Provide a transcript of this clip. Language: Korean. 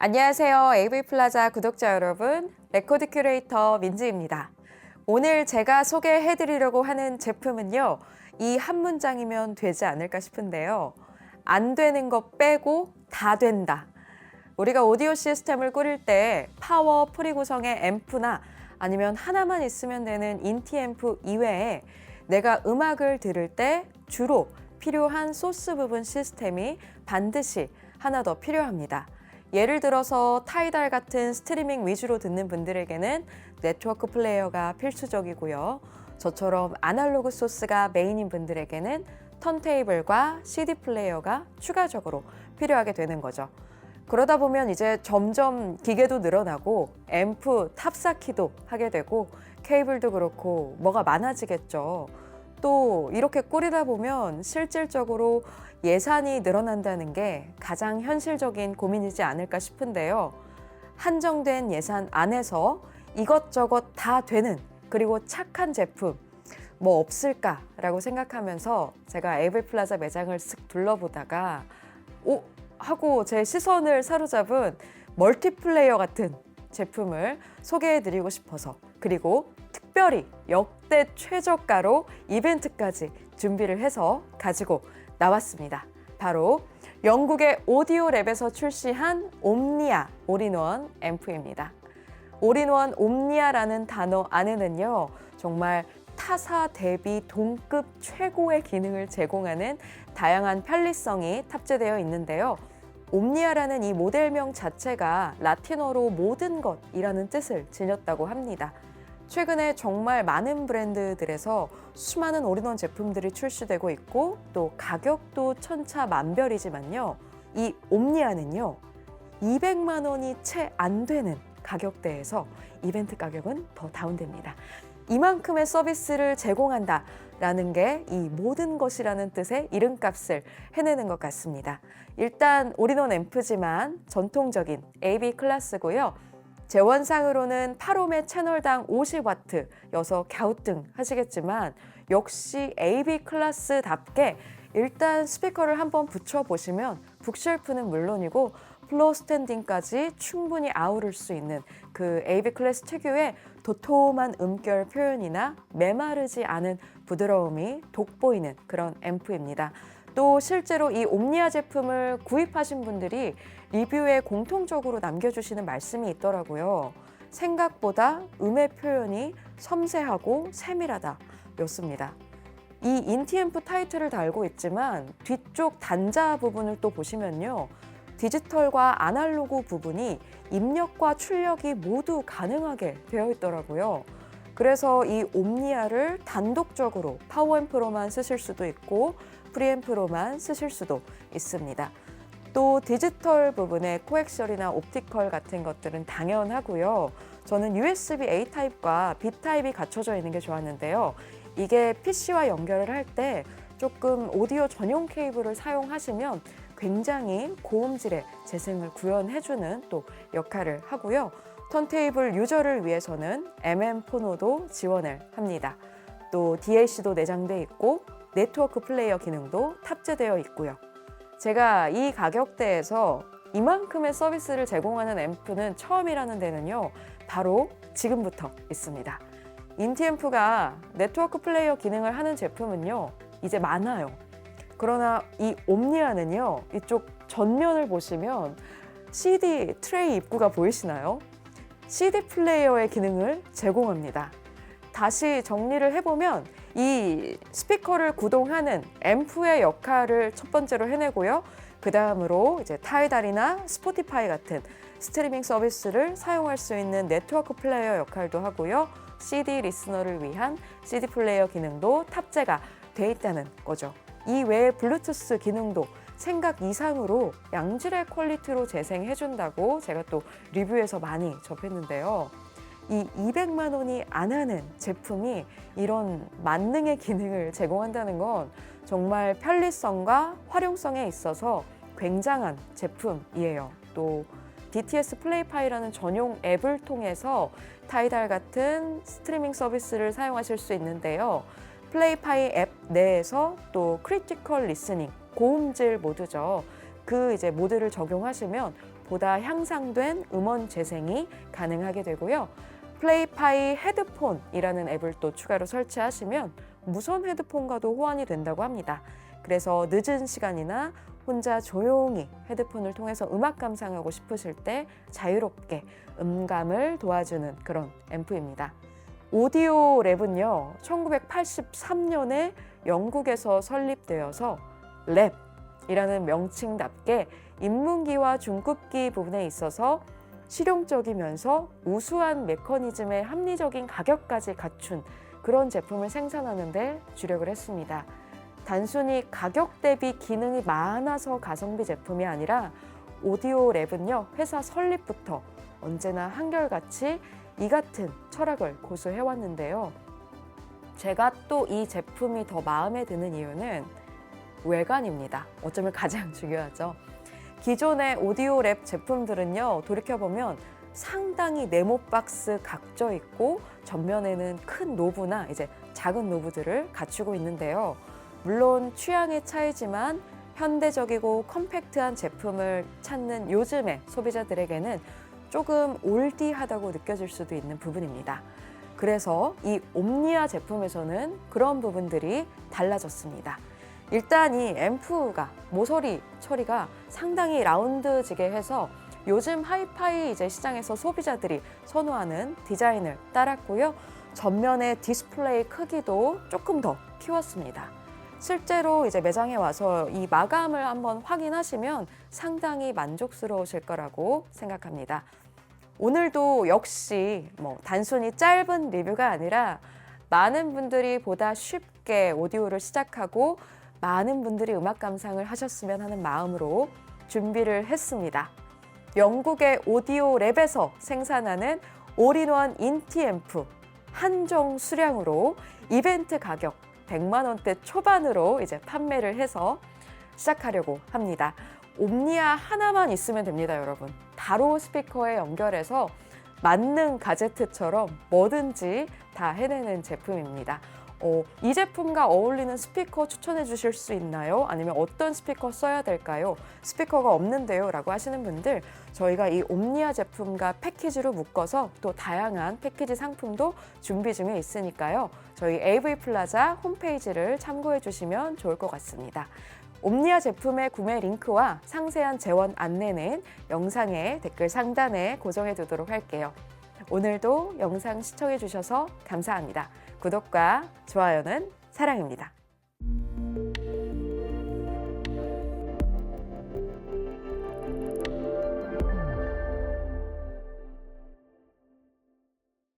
안녕하세요. AV플라자 구독자 여러분. 레코드 큐레이터 민지입니다. 오늘 제가 소개해 드리려고 하는 제품은요. 이 한 문장이면 되지 않을까 싶은데요. 안 되는 거 빼고 다 된다. 우리가 오디오 시스템을 꾸릴 때 파워 프리 구성의 앰프나 아니면 하나만 있으면 되는 인티 앰프 이외에 내가 음악을 들을 때 주로 필요한 소스 부분 시스템이 반드시 하나 더 필요합니다. 예를 들어서 타이달 같은 스트리밍 위주로 듣는 분들에게는 네트워크 플레이어가 필수적이고요. 저처럼 아날로그 소스가 메인인 분들에게는 턴테이블과 CD 플레이어가 추가적으로 필요하게 되는 거죠. 그러다 보면 이제 점점 기계도 늘어나고 앰프 탑쌓기도 하게 되고 케이블도 그렇고 뭐가 많아지겠죠. 또 이렇게 꾸리다 보면 실질적으로 예산이 늘어난다는 게 가장 현실적인 고민이지 않을까 싶은데요. 한정된 예산 안에서 이것저것 다 되는 그리고 착한 제품 뭐 없을까라고 생각하면서 제가 에이블플라자 매장을 쓱 둘러보다가 오 하고 제 시선을 사로잡은 멀티플레이어 같은 제품을 소개해드리고 싶어서 그리고 특별히 역대 최저가로 이벤트까지 준비를 해서 가지고 나왔습니다. 바로 영국의 오디오 랩에서 출시한 옴니아 올인원 앰프입니다. 올인원 옴니아라는 단어 안에는요, 정말 타사 대비 동급 최고의 기능을 제공하는 다양한 편리성이 탑재되어 있는데요. 옴니아라는 이 모델명 자체가 라틴어로 모든 것이라는 뜻을 지녔다고 합니다. 최근에 정말 많은 브랜드들에서 수많은 올인원 제품들이 출시되고 있고 또 가격도 천차만별이지만요. 이 옴니아는요. 200만 원이 채 안 되는 가격대에서 이벤트 가격은 더 다운됩니다. 이만큼의 서비스를 제공한다 라는 게 이 모든 것이라는 뜻의 이름값을 해내는 것 같습니다. 일단 올인원 앰프지만 전통적인 AB 클래스고요. 재원상으로는 8옴의 채널당 50와트여서 갸우뚱 하시겠지만 역시 AB 클래스답게 일단 스피커를 한번 붙여보시면 북쉘프는 물론이고 플로어 스탠딩까지 충분히 아우를 수 있는 그 AB 클래스 특유의 도톰한 음결 표현이나 메마르지 않은 부드러움이 돋보이는 그런 앰프입니다. 또 실제로 이 옴니아 제품을 구입하신 분들이 리뷰에 공통적으로 남겨주시는 말씀이 있더라고요. 생각보다 음의 표현이 섬세하고 세밀하다 였습니다. 이 인티앰프 타이틀을 달고 있지만 뒤쪽 단자 부분을 또 보시면요. 디지털과 아날로그 부분이 입력과 출력이 모두 가능하게 되어 있더라고요. 그래서 이 옴니아를 단독적으로 파워앰프로만 쓰실 수도 있고 프리앰프로만 쓰실 수도 있습니다. 또 디지털 부분의 코엑셜이나 옵티컬 같은 것들은 당연하고요. 저는 USB A 타입과 B 타입이 갖춰져 있는 게 좋았는데요. 이게 PC와 연결을 할 때 조금 오디오 전용 케이블을 사용하시면 굉장히 고음질의 재생을 구현해주는 또 역할을 하고요. 턴테이블 유저를 위해서는 MM 포노도 지원을 합니다. 또 DAC도 내장돼 있고 네트워크 플레이어 기능도 탑재되어 있고요. 제가 이 가격대에서 이만큼의 서비스를 제공하는 앰프는 처음이라는 데는요, 바로 지금부터 있습니다. 인티앰프가 네트워크 플레이어 기능을 하는 제품은요, 이제 많아요. 그러나 이 옴니아는요, 이쪽 전면을 보시면 CD 트레이 입구가 보이시나요? CD 플레이어의 기능을 제공합니다. 다시 정리를 해보면 이 스피커를 구동하는 앰프의 역할을 첫 번째로 해내고요. 그 다음으로 이제 타이달이나 스포티파이 같은 스트리밍 서비스를 사용할 수 있는 네트워크 플레이어 역할도 하고요. CD 리스너를 위한 CD 플레이어 기능도 탑재가 돼 있다는 거죠. 이 외에 블루투스 기능도 생각 이상으로 양질의 퀄리티로 재생해준다고 제가 또 리뷰에서 많이 접했는데요. 이 200만 원이 안 하는 제품이 이런 만능의 기능을 제공한다는 건 정말 편리성과 활용성에 있어서 굉장한 제품이에요. 또 DTS 플레이파이라는 전용 앱을 통해서 타이달 같은 스트리밍 서비스를 사용하실 수 있는데요. 플레이파이 앱 내에서 또 크리티컬 리스닝, 고음질 모드죠. 그 이제 모드를 적용하시면 보다 향상된 음원 재생이 가능하게 되고요. 플레이파이 헤드폰이라는 앱을 또 추가로 설치하시면 무선 헤드폰과도 호환이 된다고 합니다. 그래서 늦은 시간이나 혼자 조용히 헤드폰을 통해서 음악 감상하고 싶으실 때 자유롭게 음감을 도와주는 그런 앰프입니다. 오디오 랩은요, 1983년에 영국에서 설립되어서 랩이라는 명칭답게 인문기와 중급기 부분에 있어서 실용적이면서 우수한 메커니즘의 합리적인 가격까지 갖춘 그런 제품을 생산하는데 주력을 했습니다. 단순히 가격 대비 기능이 많아서 가성비 제품이 아니라 오디오 랩은요, 회사 설립부터 언제나 한결같이 이 같은 철학을 고수해왔는데요. 제가 또 이 제품이 더 마음에 드는 이유는 외관입니다. 어쩌면 가장 중요하죠. 기존의 오디오 랩 제품들은요, 돌이켜보면 상당히 네모 박스 각져 있고 전면에는 큰 노브나 이제 작은 노브들을 갖추고 있는데요. 물론 취향의 차이지만 현대적이고 컴팩트한 제품을 찾는 요즘의 소비자들에게는 조금 올디하다고 느껴질 수도 있는 부분입니다. 그래서 이 옴니아 제품에서는 그런 부분들이 달라졌습니다. 일단 이 앰프가 모서리 처리가 상당히 라운드지게 해서 요즘 하이파이 이제 시장에서 소비자들이 선호하는 디자인을 따랐고요. 전면의 디스플레이 크기도 조금 더 키웠습니다. 실제로 이제 매장에 와서 이 마감을 한번 확인하시면 상당히 만족스러우실 거라고 생각합니다. 오늘도 역시 뭐 단순히 짧은 리뷰가 아니라 많은 분들이 보다 쉽게 오디오를 시작하고 많은 분들이 음악 감상을 하셨으면 하는 마음으로 준비를 했습니다. 영국의 오디오 랩에서 생산하는 올인원 인티 앰프 한정 수량으로 이벤트 가격 100만 원대 초반으로 이제 판매를 해서 시작하려고 합니다. 옴니아 하나만 있으면 됩니다, 여러분. 바로 스피커에 연결해서 만능 가제트처럼 뭐든지 다 해내는 제품입니다. 어, 이 제품과 어울리는 스피커 추천해 주실 수 있나요? 아니면 어떤 스피커 써야 될까요? 스피커가 없는데요. 라고 하시는 분들 저희가 이 옴니아 제품과 패키지로 묶어서 또 다양한 패키지 상품도 준비 중에 있으니까요. 저희 AV 플라자 홈페이지를 참고해 주시면 좋을 것 같습니다. 옴니아 제품의 구매 링크와 상세한 재원 안내는 영상의 댓글 상단에 고정해 두도록 할게요. 오늘도 영상 시청해 주셔서 감사합니다. 구독과 좋아요는 사랑입니다.